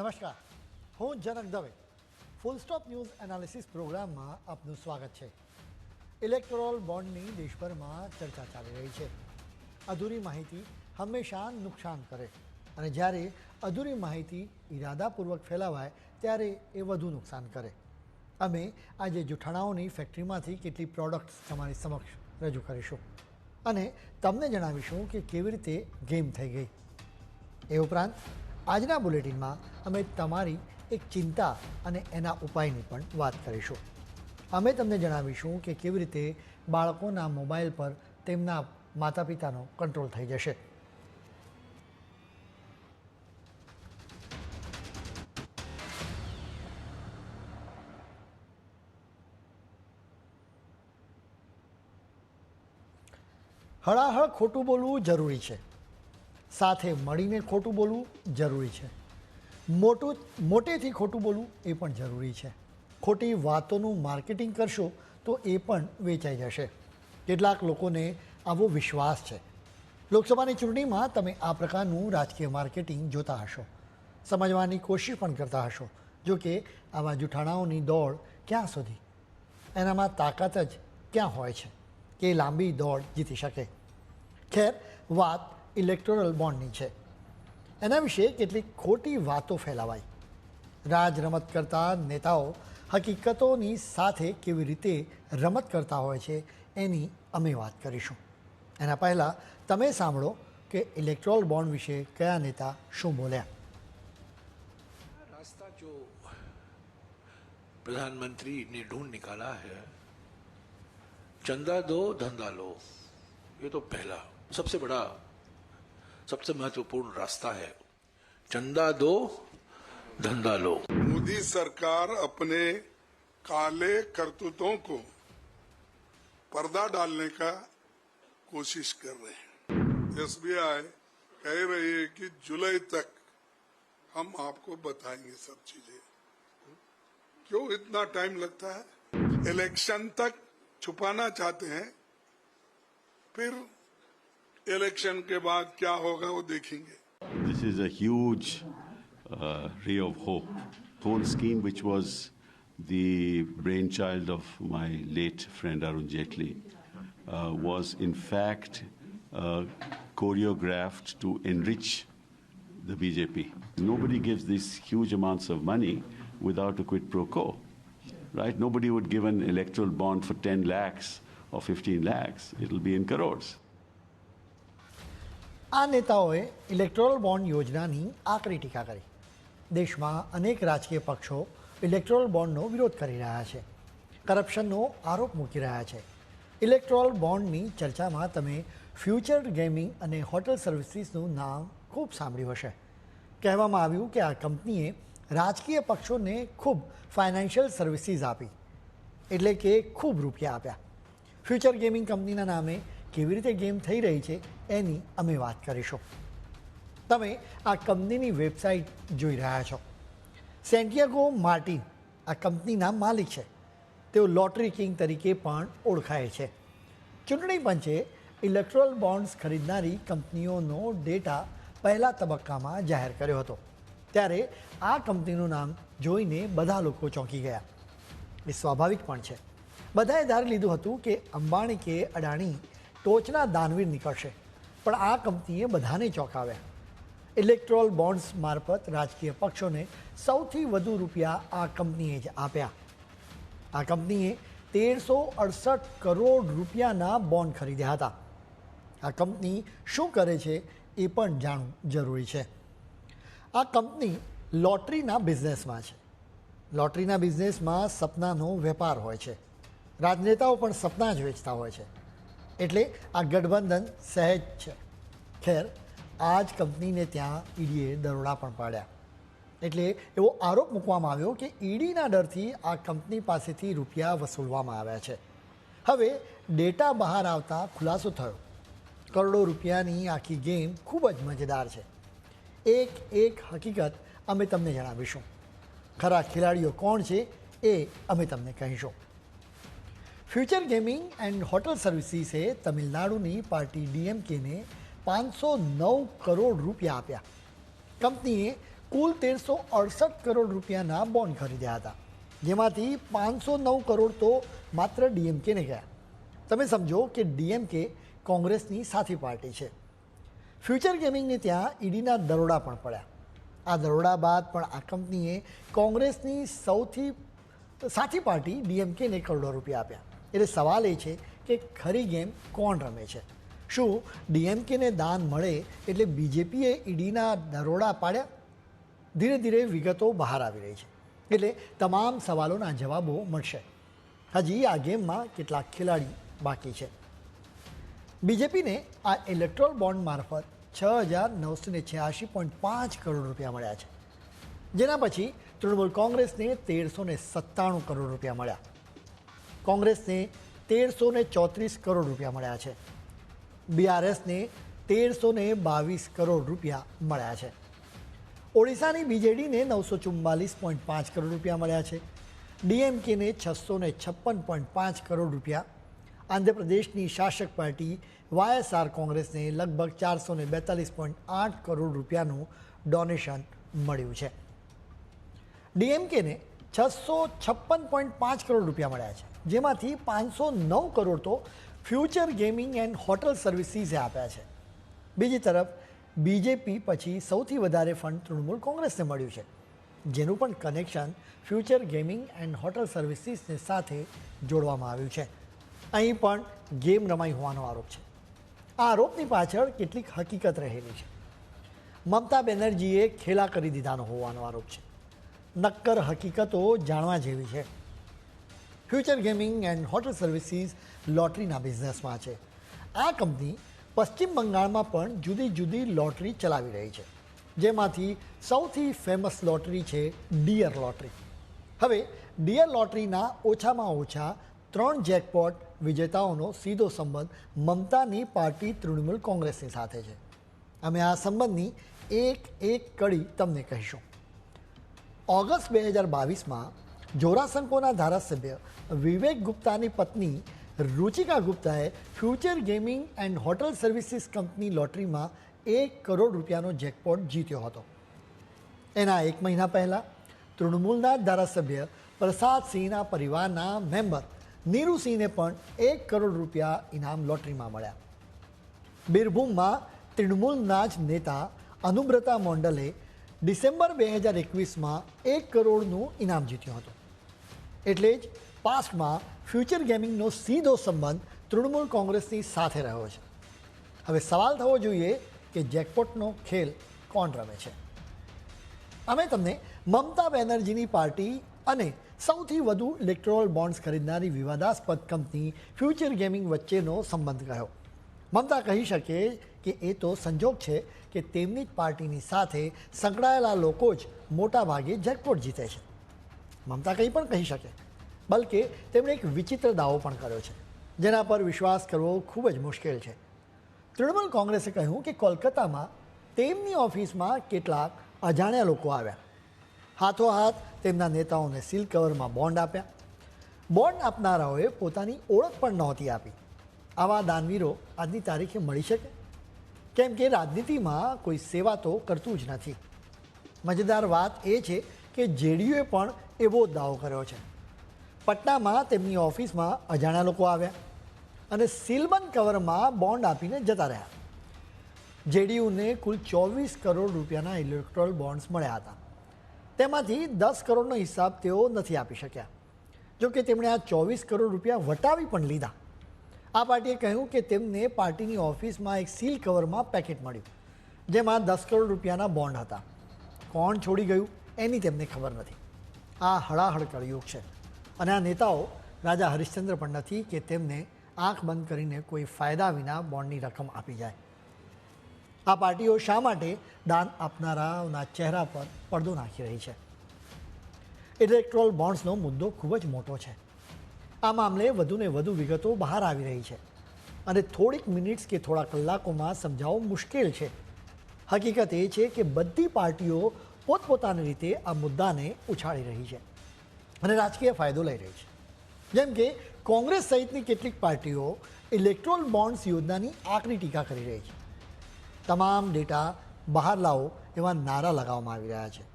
નમસ્કાર. હું Janak Dave. Full stop news analysis પ્રોગ્રામમાં આપનું સ્વાગત છે. ઇલેક્ટોરલ બોન્ડની દેશભરમાં ચર્ચા ચાલી રહી છે. અધૂરી માહિતી હંમેશા નુકસાન કરે. અને જ્યારે અધૂરી માહિતી ઇરાદાપૂર્વક ફેલાવાય, ત્યારે એ વધુ નુકસાન કરે. અમે આજે જૂઠાણાઓની ફેક્ટરીમાંથી કેટલી પ્રોડક્ટ્સ તમારી સમક્ષ રજૂ કરીશું. અને તમને જણાવીશું કે કેવી રીતે ગેમ થઈ ગઈ. એ ઉપરાંત આજના બુલેટિનમાં અમે તમારી એક ચિંતા અને એના ઉપાયની પણ વાત કરીશું. અમે તમને જણાવીશું કે કેવી રીતે બાળકોના મોબાઈલ પર તેમના માતા પિતાનો કંટ્રોલ થઈ જશે. હળાહળ ખોટું બોલવું જરૂરી છે. સાથે મળીને ખોટું બોલવું જરૂરી છે. મોટું, મોટેથી ખોટું બોલવું એ પણ જરૂરી છે. ખોટી વાતોનું માર્કેટિંગ કરશો તો એ પણ વેચાઈ જશે. કેટલાક લોકોને આવો વિશ્વાસ છે. લોકસભાની ચૂંટણીમાં તમે આ પ્રકારનું રાજકીય માર્કેટિંગ જોતા હશો. સમજવાની કોશિશ પણ કરતા હશો, જો કે આવા જૂઠાણાઓની દોડ ક્યાં સુધી? એનામાં તાકાત જ ક્યાં હોય છે? કે લાંબી દોડ જીતી શકે? ખેર, વાત ઇલેક્ટોરલ બોન્ડની છે એના વિશે કેટલીક ખોટી વાતો ફેલાવાઈ રાજ રમત કરતા નેતાઓ હકીકતોની સાથે કેવી રીતે રમત કરતા હોય છે એની અમે વાત કરીશું એના પહેલાં તમે સાંભળો કે ઇલેક્ટ્રોલ બોન્ડ વિશે કયા નેતા શું બોલ્યા रास्ता जो प्रधानमंत्री ने ढूंढ निकाला है चंदा दो धंधा लो ये तो पहला सबसे बड़ा सबसे महत्वपूर्ण रास्ता है, चंदा दो, धंधा लो। मोदी सरकार अपने काले करतूतों को पर्दा डालने का कोशिश कर रहे हैं। एसबीआई कह रही है कि जुलाई तक हम आपको बताएँगे सब चीज़ें। क्यों इतना टाइम लगता है? इलेक्शन तक छुपाना चाहते हैं, फिर इलेक्शन के बाद क्या होगा वो देखेंगे This is a huge uh, ray of hope. Whole scheme, which was the brainchild of my late friend Arun Jaitley, uh, was in fact uh, choreographed to enrich the BJP. Nobody gives these huge amounts of money without a quid pro quo, right? Nobody would give an electoral bond for 10 lakhs or 15 lakhs. It'll be in crores. આ નેતાઓએ electoral bond યોજનાની આકરી ટીકા કરી. દેશમાં અનેક રાજકીય પક્ષો ઇલેક્ટોરલ બોન્ડનો વિરોધ કરી રહ્યા છે. કરપ્શનનો આરોપ મૂકી રહ્યા છે. ઇલેક્ટોરલ બોન્ડની ચર્ચામાં તમે ફ્યુચર ગેમિંગ અને હોટલ સર્વિસીસનું નામ ખૂબ સાંભળ્યું હશે. કહેવામાં આવ્યું કે આ કંપનીએ રાજકીય પક્ષોને ખૂબ ફાઇનાન્શિયલ સર્વિસીસ આપી, એટલે કે ખૂબ રૂપિયા આપ્યા. ફ્યુચર ગેમિંગ કંપનીના નામે કેવી રીતે ગેમ થઈ રહી છે એની અમે વાત કરીશું. તમે આ કંપનીની વેબસાઇટ જોઈ રહ્યા છો. સેન્ટિયાગો માર્ટિન આ કંપનીના માલિક છે. તેઓ લોટરી કિંગ તરીકે પણ ઓળખાય છે. ચૂંટણી પંચે ઇલેક્ટ્રોલ બોન્ડ્સ ખરીદનારી કંપનીઓનો ડેટા પહેલા તબક્કામાં જાહેર કર્યો હતો. ત્યારે આ કંપનીનું નામ જોઈને બધા લોકો ચોંકી ગયા. એ સ્વાભાવિક પણ છે. બધાએ ધારી લીધું હતું કે અંબાણી કે અડાણી ટોચના દાનવીર નીકળશે. પણ આ કંપનીએ બધાને ચોંકાવ્યા. ઇલેક્ટ્રોલ બોન્ડ્સ મારફત રાજકીય પક્ષોને સૌથી વધુ રૂપિયા આ કંપનીએ જ આપ્યા. આ કંપનીએ તેરસો અડસઠ કરોડ રૂપિયાના બોન્ડ ખરીદ્યા હતા. આ કંપની શું કરે છે એ પણ જાણવું જરૂરી છે. આ કંપની લોટરીના બિઝનેસમાં છે. લોટરીના બિઝનેસમાં સપનાનો વેપાર હોય છે. રાજનેતાઓ પણ સપના જ વેચતા હોય છે. એટલે આ ગઠબંધન સહેજ છે. ખેર આ જ કંપનીને ત્યાં ઈડીએ દરોડા પણ પાડ્યા. એટલે એવો આરોપ મૂકવામાં આવ્યો કે ઈડીના ડરથી આ કંપની પાસેથી રૂપિયા વસૂલવામાં આવ્યા છે. હવે ડેટા બહાર આવતા ખુલાસો થયો. કરોડો રૂપિયાની આખી ગેમ ખૂબ જ મજેદાર છે. એક એક હકીકત અમે તમને જણાવીશું. ખરા ખેલાડીઓ કોણ છે એ અમે તમને કહીશું. ફ્યુચર ગેમિંગ એન્ડ હોટલ સર્વિસીસે તમિલનાડુની પાર્ટી ડીએમકેને પાંચસો નવ કરોડ રૂપિયા આપ્યા. કંપનીએ કુલ તેરસો અડસઠ કરોડ રૂપિયાના બોન્ડ ખરીદ્યા હતા. જેમાંથી પાંચસો નવ કરોડ તો માત્ર ડીએમકેને ગયા. તમે સમજો કે ડીએમકે કોંગ્રેસની સાથી પાર્ટી છે. ફ્યુચર ગેમિંગને ત્યાં ઈડીના દરોડા પણ પડ્યા. આ દરોડા બાદ પણ આ કંપનીએ કોંગ્રેસની સૌથી સાથી પાર્ટી ડીએમકેને કરોડો રૂપિયા આપ્યા. એટલે સવાલ એ છે કે ખરી ગેમ કોણ રમે છે? શું ડીએમકેને દાન મળે એટલે બીજેપીએ ઈડીના દરોડા પાડ્યા? ધીરે ધીરે વિગતો બહાર આવી રહી છે. એટલે તમામ સવાલોના જવાબો મળશે. હજી આ ગેમમાં કેટલાક ખેલાડી બાકી છે. બીજેપીને આ ઇલેક્ટ્રોલ બોન્ડ મારફત છ હજાર નવસો ને છ્યાસી પોઈન્ટ પાંચ કરોડ રૂપિયા મળ્યા છે. જેના પછી તૃણમૂલ કોંગ્રેસને તેરસો સત્તાણું કરોડ રૂપિયા મળ્યા. કોંગ્રેસને તેરસો ચોત્રીસ કરોડ રૂપિયા મળ્યા છે. બીઆરએસને તેરસો બાવીસ કરોડ રૂપિયા મળ્યા છે. ઓડિશાની બીજેડીને નવસો ચુમ્માલીસ પોઈન્ટ પાંચ કરોડ રૂપિયા મળ્યા છે. ડીએમકેને છસો છપ્પન પોઈન્ટ પાંચ કરોડ રૂપિયા. આંધ્રપ્રદેશની શાસક પાર્ટી વાયએસઆર કોંગ્રેસને લગભગ ચારસો ને બેતાલીસ પોઈન્ટ આઠ કરોડ રૂપિયાનું ડોનેશન મળ્યું છે. ડીએમકેને છસો છપ્પન પોઈન્ટ પાંચ કરોડ રૂપિયા મળ્યા છે, જેમાંથી પાંચસો નવ કરોડ તો ફ્યુચર ગેમિંગ એન્ડ હોટલ સર્વિસીસે આપ્યા છે. બીજી તરફ બીજેપી પછી સૌથી વધારે ફંડ તૃણમૂલ કોંગ્રેસને મળ્યું છે, જેનું પણ connection future gaming and hotel સર્વિસીસને સાથે જોડવામાં આવ્યું છે. અહીં પણ ગેમ રમાઈ હોવાનો આરોપ છે. આ આરોપની પાછળ કેટલીક હકીકત રહેલી છે. મમતા બેનર્જીએ ખેલા કરી દીધાનો હોવાનો આરોપ છે. નક્કર હકીકતો જાણવા જેવી છે. Future gaming and hotel services લોટરીના બિઝનેસમાં છે. આ કંપની પશ્ચિમ બંગાળમાં પણ જુદી જુદી લોટરી ચલાવી રહી છે. જેમાંથી સૌથી ફેમસ લોટરી છે ડિયર લોટરી હવે ડિયર લોટરીના ઓછામાં ઓછા ત્રણ જેકપોટ વિજેતાઓનો સીધો સંબંધ મમતાની પાર્ટી તૃણમૂલ કોંગ્રેસની સાથે છે. અમે આ સંબંધની એક એક કડી તમને કહીશું. ઓગસ્ટ બે હજાર બાવીસમાં જોરાસંકોના ધારાસભ્ય વિવેક ગુપ્તાની પત્ની રુચિકા ગુપ્તાએ future gaming and hotel services company લોટરીમાં એક કરોડ રૂપિયાનો જેકપોટ જીત્યો હતો. એના એક મહિના પહેલાં તૃણમૂલના ધારાસભ્ય પ્રસાદસિંહના પરિવારના મેમ્બર નીરુસિંહને પણ એક કરોડ રૂપિયા ઇનામ લોટરીમાં મળ્યા. બીરભૂમમાં તૃણમૂલના જ નેતા અનુબ્રતા મોંડલે ડિસેમ્બર બે હજાર એકવીસમાં એક કરોડનું ઇનામ જીત્યું હતું. એટલે જ પાસ્ટમાં ફ્યુચર ગેમિંગનો સીધો સંબંધ તૃણમૂલ કોંગ્રેસની સાથે રહ્યો છે. હવે સવાલ થવો જોઈએ કે જેકપોટનો ખેલ કોણ રમે છે? અમે તમને મમતા બેનર્જીની પાર્ટી અને સૌથી વધુ ઇલેક્ટ્રોલ બોન્ડ્સ ખરીદનારી વિવાદાસ્પદ કંપની ફ્યુચર ગેમિંગ વચ્ચેનો સંબંધ કહ્યો. મમતા કહી શકે કે એ તો સંજોગ છે કે તેમની જ પાર્ટીની સાથે સંકળાયેલા લોકો જ મોટા ભાગે જેકપોટ જીતે છે. મમતા કંઈ પણ કહી શકે, બલકે તેમણે એક વિચિત્ર દાવો પણ કર્યો છે, જેના પર વિશ્વાસ કરવો ખૂબ જ મુશ્કેલ છે. તૃણમૂલ કોંગ્રેસે કહ્યું કે કોલકાતામાં તેમની ઓફિસમાં કેટલાક અજાણ્યા લોકો આવ્યા. હાથોહાથ તેમના નેતાઓને સીલ કવરમાં બોન્ડ આપ્યા. બોન્ડ આપનારાઓએ પોતાની ઓળખ પણ નહોતી આપી. આવા દાનવીરો આજની તારીખે મળી શકે? કેમ કે રાજનીતિમાં કોઈ સેવા તો કરતું જ નથી. મજેદાર વાત એ છે કે જેડીયુએ પણ એવો દાવો કર્યો છે. પટનામાં તેમની ઓફિસમાં અજાણ્યા લોકો આવ્યા અને સીલબંધ કવરમાં બોન્ડ આપીને જતા રહ્યા. જેડીયુને કુલ ચોવીસ કરોડ રૂપિયાના ઇલેક્ટ્રોલ બોન્ડ્સ મળ્યા હતા. તેમાંથી દસ કરોડનો હિસાબ તેઓ નથી આપી શક્યા. જોકે તેમણે આ ચોવીસ કરોડ રૂપિયા વટાવી પણ લીધા. આ પાર્ટીએ કહ્યું કે તેમને પાર્ટીની ઓફિસમાં એક સીલ કવરમાં પેકેટ મળ્યું, જેમાં દસ કરોડ રૂપિયાના બોન્ડ હતા. કોણ છોડી ગયું એની તેમને ખબર નથી. આ હળાહળ કળયુગ છે. અને આ નેતાઓ રાજા હરિશ્ચંદ્ર પણ નથી કે તેમને આંખ બંધ કરીને કોઈ ફાયદા વિના બોન્ડની રકમ આપી જાય. આ પાર્ટીઓ શા માટે દાન આપનારાઓના ચહેરા પર પડદો નાખી રહી છે? ઇલેક્ટ્રોલ બોન્ડ્સનો મુદ્દો ખૂબ જ મોટો છે. આ મામલે વધુને વધુ વિગતો બહાર આવી રહી છે. અને થોડીક મિનિટ્સ કે થોડા કલાકોમાં સમજાવવું મુશ્કેલ છે. હકીકત એ છે કે બધી પાર્ટીઓ પોતપોતાની રીતે આ મુદ્દાને ઉછાળી રહી છે અને રાજકીય ફાયદો લઈ રહી છે. જેમ કે કોંગ્રેસ સહિતની કેટલીક પાર્ટીઓ ઇલેક્ટ્રોલ બોન્ડ્સ યોજનાની આકરી ટીકા કરી રહી છે. તમામ ડેટા બહાર લાવો એવા નારા લગાવવામાં આવી રહ્યા છે.